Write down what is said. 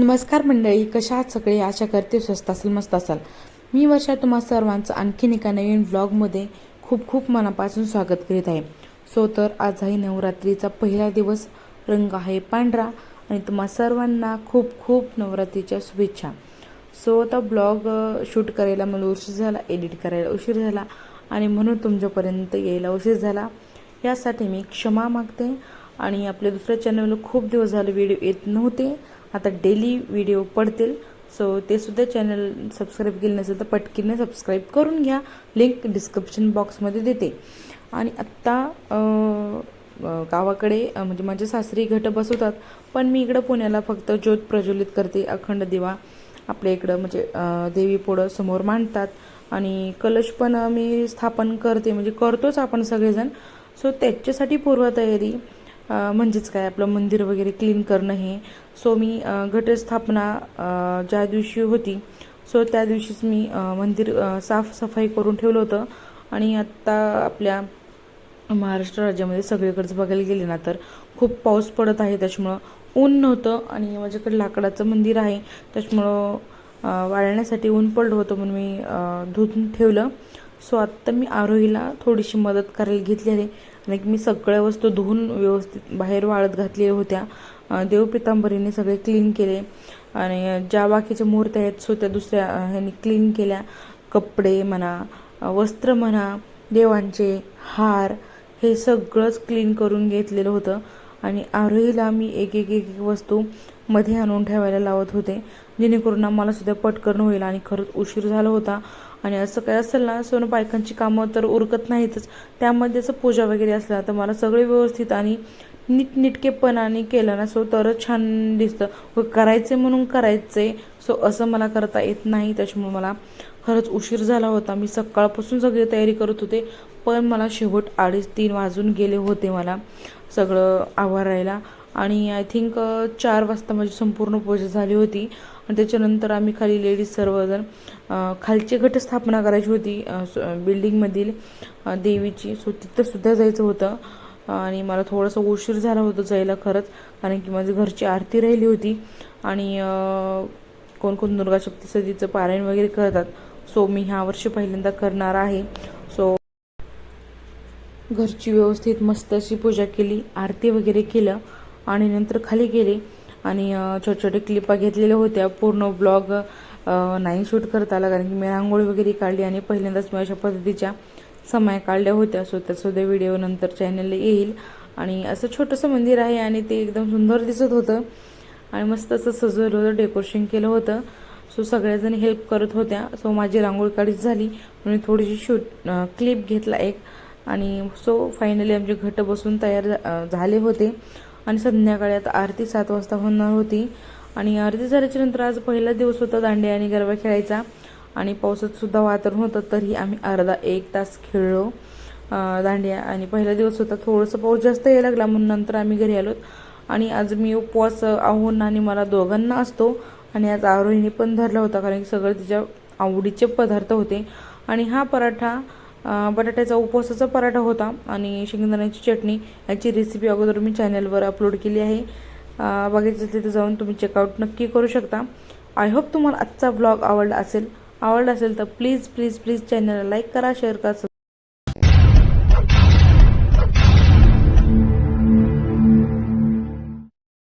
नमस्कार मंडळी कशा आहात सगळे? आशा करते स्वस्त असेल मस्त असाल. मी वर्षा तुम्हा सर्वांचं आणखीन एका नवीन ब्लॉगमध्ये खूप खूप मनापासून स्वागत करीत आहे. सो तर आज आहे नवरात्रीचा पहिला दिवस रंग आहे पांढरा आणि तुम्हा सर्वांना खूप खूप नवरात्रीच्या शुभेच्छा. सो आता ब्लॉग शूट करायला मला उशीर झाला एडिट करायला उशीर झाला आणि म्हणून तुमच्यापर्यंत यायला उशीर झाला. यासाठी मी क्षमा मागते आणि आपल्या दुसऱ्या चॅनलला खूप दिवस झाले व्हिडिओ येत नव्हते. आता डेली व्हिडिओ पडतील. सो ते सुद्धा चॅनल सबस्क्राईब केलं नसेल तर पटकीने सबस्क्राईब करून घ्या. लिंक डिस्क्रिप्शन बॉक्समध्ये देते. आणि आत्ता गावाकडे म्हणजे माझे सासरी घट बसवतात. पण मी इकडं पुण्याला फक्त ज्योत प्रज्वलित करते अखंड दिवा. आपल्या इकडं म्हणजे देवी पुढं समोर मांडतात. आणि कलश पण मी स्थापन करते. म्हणजे करतोच आपण सगळेजण. सो त्याच्यासाठी पूर्वतयारी. म्हणजेच काय आपलं मंदिर वगैरे क्लीन करणं हे. सो मी घटस्थापना ज्या दिवशी होती सो त्या दिवशीच मी मंदिर साफसफाई करून ठेवलं होतं. आणि आत्ता आपल्या महाराष्ट्र राज्यामध्ये सगळीकडचं बघायला गेले ना तर खूप पाऊस पडत आहे. त्याच्यामुळं ऊन नव्हतं आणि माझ्याकडे लाकडाचं मंदिर आहे. त्याच्यामुळं वाळण्यासाठी ऊन पडलं होतं म्हणून मी धुतून धुवून ठेवलं. सो आत्ता मी आरोहीला थोडीशी मदत करायला घेतली आहे. आणि मी सगळ्या वस्तू धुवून व्यवस्थित बाहेर वाळत घातलेल्या होत्या. देवपितांबरीने सगळे क्लीन केले. आणि ज्या बाकीच्या मूर्त्या आहेत सो त्या दुसऱ्या ह्यांनी क्लीन केल्या. कपडे म्हणा वस्त्र म्हणा देवांचे हार हे सगळंच क्लीन करून घेतलेलं होतं. आणि आरोहीला मी एक एक एक एक वस्तू मध्ये आणून ठेवायला लावत होते. जेणेकरून आम्हाला सुद्धा पटकन होईल आणि खरंच उशीर झाला होता. आणि असं काय असेल ना सोनं बायकांची कामं तर उरकत नाहीतच. त्यामध्ये असं पूजा वगैरे असला तर मला सगळे व्यवस्थित आणि नीटनीटकेपणाने केलं ना सो तरच छान दिसतं. व करायचे म्हणून करायचे सो असं मला करता येत नाही. त्याच्यामुळे मला खरंच उशीर झाला होता. मी सकाळपासून सगळी तयारी करत होते पण मला शेवट अडीच तीन वाजून गेले होते मला सगळं आवरायला आणि आय थिंक चार वाजता माझी संपूर्ण पूजा झाली होती. आणि त्याच्यानंतर आम्ही खाली लेडीज सर्वजण अ, खालची घटस्थापना करायची होती स- बिल्डिंगमधील देवीची. सो तिथंसुद्धा जायचं होतं. आणि मला थोडंसं उशीर झाला होता जायला खरंच कारण की माझी घरची आरती राहिली होती. आणि कोण कोण दुर्गा सप्तशतीचं पारायण वगैरे करतात. सो मी ह्या वर्षी पहिल्यांदा करणार आहे. सो घरची व्यवस्थित मस्त अशी पूजा केली आरती वगैरे केलं आणि नंतर खाली गेले. आणि छोटे छोटे क्लिपा घेतलेल्या होत्या. पूर्ण ब्लॉग नाही शूट करता आला कारण की मी रांगोळी वगैरे काढली आणि पहिल्यांदाच मी अशा पद्धतीच्या समय काढल्या होत्या सो त्यासुद्धा व्हिडिओ नंतर चॅनलला येईल. आणि असं छोटंसं मंदिर आहे आणि ते एकदम सुंदर दिसत होतं. आणि मस्त असं सजवलं होतं डेकोरेशन केलं होतं. सो सगळ्याजणी हेल्प करत होत्या. सो माझी रांगोळी काढीच झाली. म्हणून थोडीशी शूट क्लिप घेतला एक. आणि सो फायनली आमचे घट बसून तयार झाले होते. आणि संध्याकाळी आता आरती सात वाजता होणार होती. आणि आरती झाल्याच्यानंतर आज पहिला दिवस होता दांडिया आणि गरबा खेळायचा. आणि पावसात सुद्धा वातावरण होतं तरी आम्ही अर्धा एक तास खेळलो. दांडिया आणि पहिला दिवस होता थोडंसं पाऊस जास्त यायला लागला म्हणून नंतर आम्ही घरी आलो. आणि आज मी उपवास आहोन आणि मला दोघांना असतो. आणि आज आरोहीने पण धरला होता कारण की सगळं तिच्या आवडीचे पदार्थ होते. आणि हा पराठा बटाट्याचा उपवासाचा पराठा होता. आणि शेंगदाण्याची चटणी याची रेसिपी अगोदर मी चॅनलवर अपलोड केली आहे. अ, बघायचं तिथे जाऊन तुम्ही चेकआउट नक्की करू शकता. आय होप तुम्हाला आजचा व्लॉग आवडला असेल. आवडला असेल तर प्लीज प्लीज प्लीज चॅनलला लाईक करा शेअर करा